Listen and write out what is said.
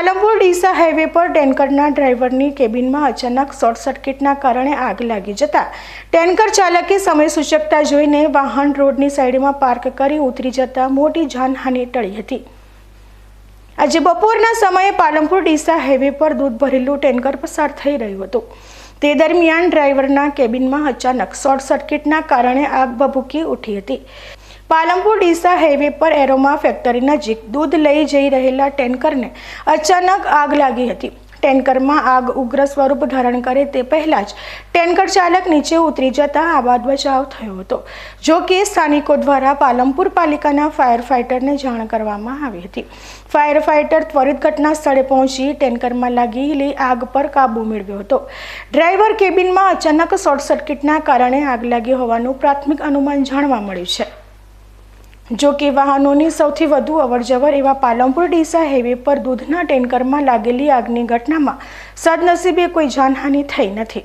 Palanpur Deesa highway પર ટેન્કરના ડ્રાઈવરની કેબિનમાં અચાનક શોર્ટ સર્કિટના કારણે આગ લાગી જતા ટેન્કર ચાલકે સમય સૂચકતા જોઈને વાહન રોડની સાઈડમાં પાર્ક કરી ઉતરી જતા મોટી જાનહાનિ ટળી હતી. આજે બપોરના સમયે પાલમપુર ડીસા હાઈવે પર દૂધ ભરેલું ટેન્કર પસાર થઈ રહ્યું હતું. તે દરમિયાન ડ્રાઈવરના કેબિનમાં અચાનક શોર્ટ સર્કિટના કારણે આગ ભભૂકી ઉઠી હતી. પાલનપુર ડીસા હાઈવે પર એરોમા ફેક્ટરી નજીક દૂધ લઈ જઈ રહેલા ટેન્કરને અચાનક આગ લાગી હતી. ટેન્કરમાં આગ ઉગ્ર સ્વરૂપ ધારણ કરે તે પહેલાં જ ટેન્કર ચાલક નીચે ઉતરી જતા આબાદ બચાવ થયો હતો. જો કે સ્થાનિકો દ્વારા પાલનપુર પાલિકાના ફાયર ફાઇટરને જાણ કરવામાં આવી હતી. ફાયર ફાઇટર ત્વરિત ઘટના સ્થળે પહોંચી ટેન્કરમાં લાગેલી આગ પર કાબૂ મેળવ્યો હતો. ડ્રાઈવર કેબિનમાં અચાનક શોર્ટ સર્કિટના કારણે આગ લાગી હોવાનું પ્રાથમિક અનુમાન જાણવા મળ્યું છે. જો કે વાહનોની સૌથી વધુ અવરજવર એવા પાલનપુર ડીસા હાઈવે પર દૂધના ટેન્કરમાં લાગેલી આગની ઘટનામાં સદનસીબે કોઈ જાનહાનિ થઈ નથી.